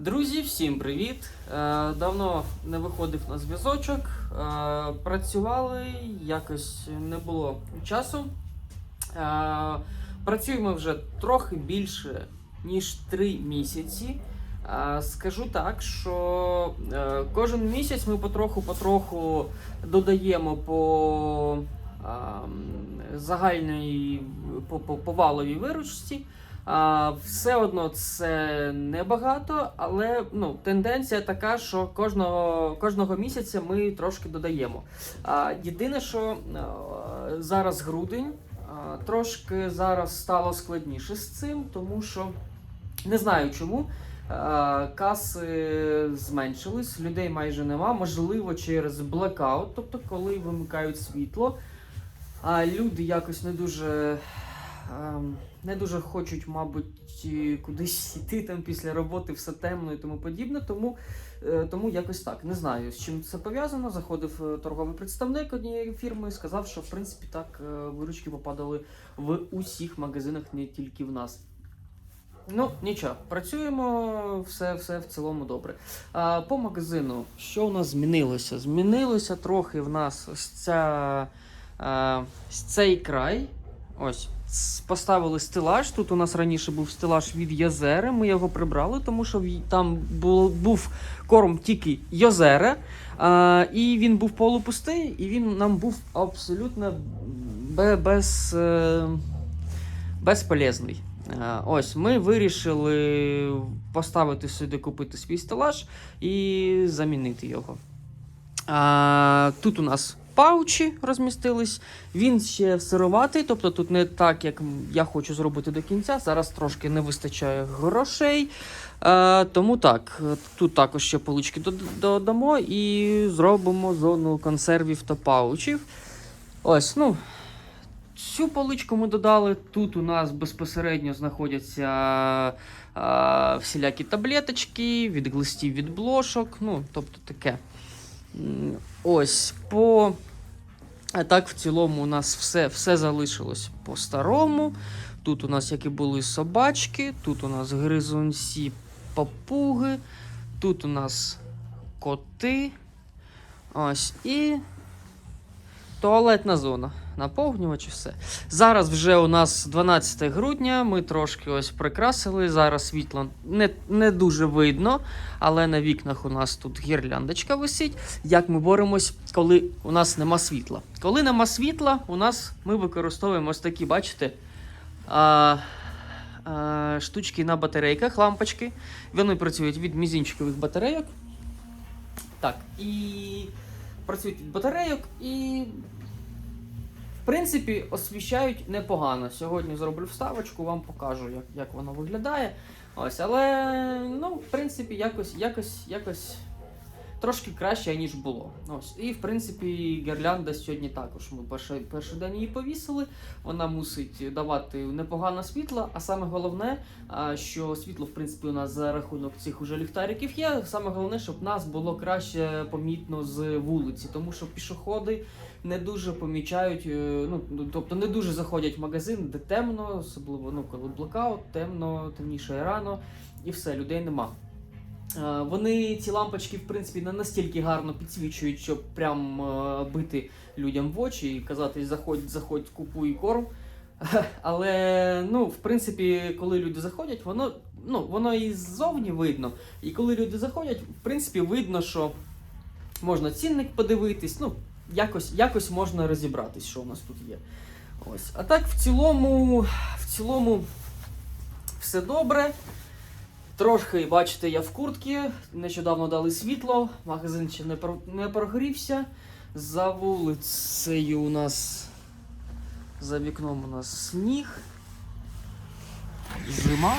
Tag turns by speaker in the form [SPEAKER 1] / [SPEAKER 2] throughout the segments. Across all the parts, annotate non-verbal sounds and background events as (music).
[SPEAKER 1] Друзі, всім привіт! Е, давно не виходив на зв'язочок. Е, працювали, якось не було часу. Е, працюємо вже трохи більше, ніж 3 місяці. Скажу так, що кожен місяць ми потроху-потроху додаємо по е, загальній по, по, по валовій виручці. А, все одно це небагато, але ну, тенденція така, що кожного, кожного місяця ми трошки додаємо. А, єдине, що а, зараз грудень, а, трошки зараз стало складніше з цим, тому що не знаю чому. Каси зменшились, людей майже нема. Можливо, через блекаут, тобто коли вимикають світло. А люди якось не дуже не дуже хочуть, мабуть, кудись (laughs) йти там після роботи, все темно і тому подібне. Тому, е, тому якось так. Не знаю, з чим це пов'язано. Заходив е, торговий представник однієї фірми і сказав, що в принципі так е, виручки попадали в усіх магазинах, не тільки в нас. Ну, нічого, працюємо, все, все в цілому добре. А, по магазину, що у нас змінилося? Змінилося трохи в нас ось ця, а, цей край. Ось, поставили стелаж. Тут у нас раніше був стелаж від Йозери. Ми його прибрали, тому що там був, корм тільки Йозера. А, і він був полупустий, і він нам був абсолютно бе- без, е, безполезний. Ось ми вирішили поставити сюди, купити свій стелаж і замінити його. Тут у нас паучі розмістились. Він ще сироватий, тобто тут не так, як я хочу зробити до кінця. Зараз трошки не вистачає грошей. Е, тому так, тут також ще полички додамо і зробимо зону консервів та паучів. Ось, ну. Цю поличку ми додали. Тут у нас безпосередньо знаходяться а, всілякі таблеточки, від глистів від блошок. Ну, тобто таке. Ось по. А так, в цілому, у нас все, все залишилось по-старому. Тут у нас, як і були собачки, тут у нас гризунці папуги, тут у нас коти. Ось і туалетна зона. Наповнювач і все. Зараз вже у нас 12 грудня, ми трошки ось прикрасили. Зараз світло не, не дуже видно, але на вікнах у нас тут гірляндочка висить. Як ми боремось, коли у нас нема світла? Коли нема світла, у нас ми використовуємо ось такі, бачите, а, а, штучки на батарейках, лампочки. Вони працюють від мізинчикових батарейок. Так, і працюють від батарейок і в принципі, освіщають непогано. Сьогодні зроблю вставочку, вам покажу, як, як воно виглядає. Ось, але ну, в принципі, якось, якось, якось трошки краще, ніж було. Ось. І в принципі, гірлянда сьогодні також. Ми перший, перший день її повісили. Вона мусить давати непогане світло. А саме головне, що світло, в принципі, у нас за рахунок цих уже ліхтариків є. Саме головне, щоб нас було краще помітно з вулиці, тому що пішоходи не дуже помічають, е, ну тобто не дуже заходять в магазин, де темно, особливо ну, коли блокаут, темно, темніше рано, і все, людей нема. Е, Вони ці лампочки, в принципі, не настільки гарно підсвічують, щоб прям е, бити людям в очі і казати заходь, заходь, купуй корм. (laughs) Але ну, в принципі, коли люди заходять, воно ну, воно і ззовні видно. І коли люди заходять, в принципі, видно, що можна цінник подивитись, ну, якось, якось можна розібратись, що у нас тут є. Ось. А так, в цілому, в цілому, все добре. Трохи, бачите, я в куртці, нещодавно дали світло, магазин ще не, не прогрівся. За вулицею у нас, за вікном у нас сніг. Зима.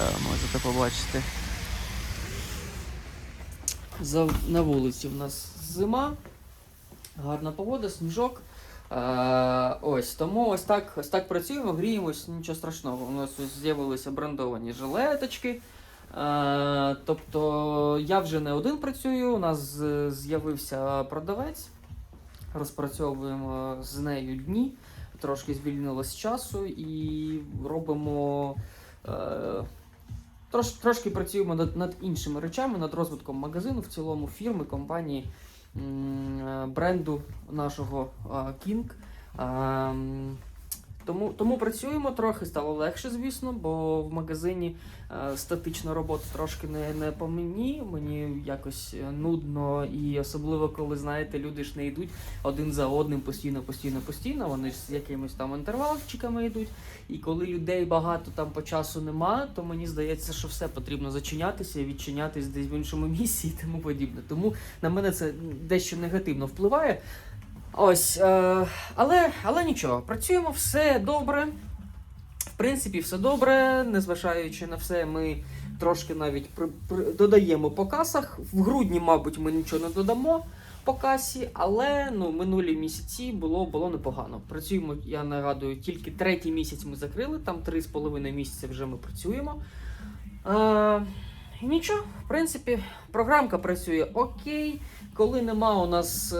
[SPEAKER 1] Е, Можете побачити. За, на вулиці в нас зима, гарна погода, сніжок. Е, ось тому ось так, ось так працюємо, гріємось, нічого страшного. У нас з'явилися брендовані жилеточки. Е, тобто я вже не один працюю, у нас з'явився продавець. Розпрацьовуємо з нею дні, трошки звільнилось часу і робимо Е, трош, трошки працюємо над, над іншими речами, над розвитком магазину, в цілому фірми, компанії, е, бренду нашого е, King. Тому, тому працюємо трохи, стало легше, звісно, бо в магазині е, статична робота трошки не, не по мені. Мені якось е, нудно, і особливо коли знаєте, люди ж не йдуть один за одним постійно, постійно, постійно. Вони ж з якимись там інтервалчиками йдуть. І коли людей багато там по часу нема, то мені здається, що все потрібно зачинятися і відчинятись десь в іншому (laughs) місці і тому подібне. Тому на мене це дещо негативно впливає. Ось, е, але, але нічого, працюємо все добре. В принципі, все добре, незважаючи на все, ми трошки навіть при, при- додаємо по касах. В грудні, мабуть, ми нічого не додамо по касі, але ну, минулі місяці було, було непогано. Працюємо, я нагадую, тільки третій місяць ми закрили, там три з половиною місяці вже ми працюємо. Е, і нічого, в принципі, програмка працює окей. Коли нема у нас.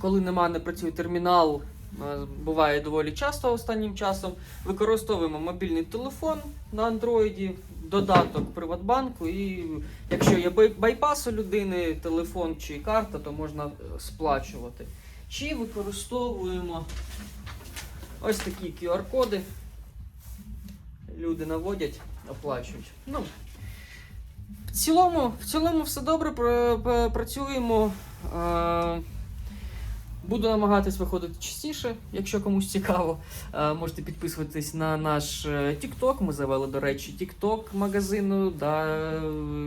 [SPEAKER 1] Коли нема, не працює термінал, е, буває доволі часто останнім часом. Використовуємо мобільний телефон на андроїді, додаток Приватбанку, і якщо є бай- байпас у людини, телефон чи карта, то можна е, сплачувати. Чи використовуємо ось такі QR-коди. Люди наводять, оплачують. Ну, в цілому, в цілому все добре, пр- пр- працюємо. Е, Буду намагатись виходити частіше, якщо комусь цікаво. Е, можете підписуватись на наш е, TikTok. Ми завели, до речі, TikTok магазину. Да, е,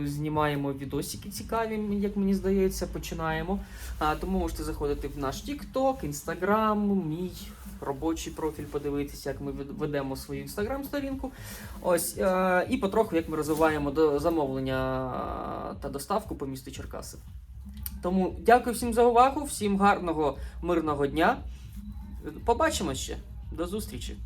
[SPEAKER 1] знімаємо відосики цікаві, як мені здається, починаємо. Тому можете заходити в наш TikTok, Instagram, мій робочий профіль, подивитися, як ми вед- ведемо свою інстаграм-сторінку. Ось, і потроху, як ми розвиваємо замовлення та доставку по місту Черкаси. Тому дякую всім за увагу, всім гарного, мирного дня. Побачимось ще. До зустрічі!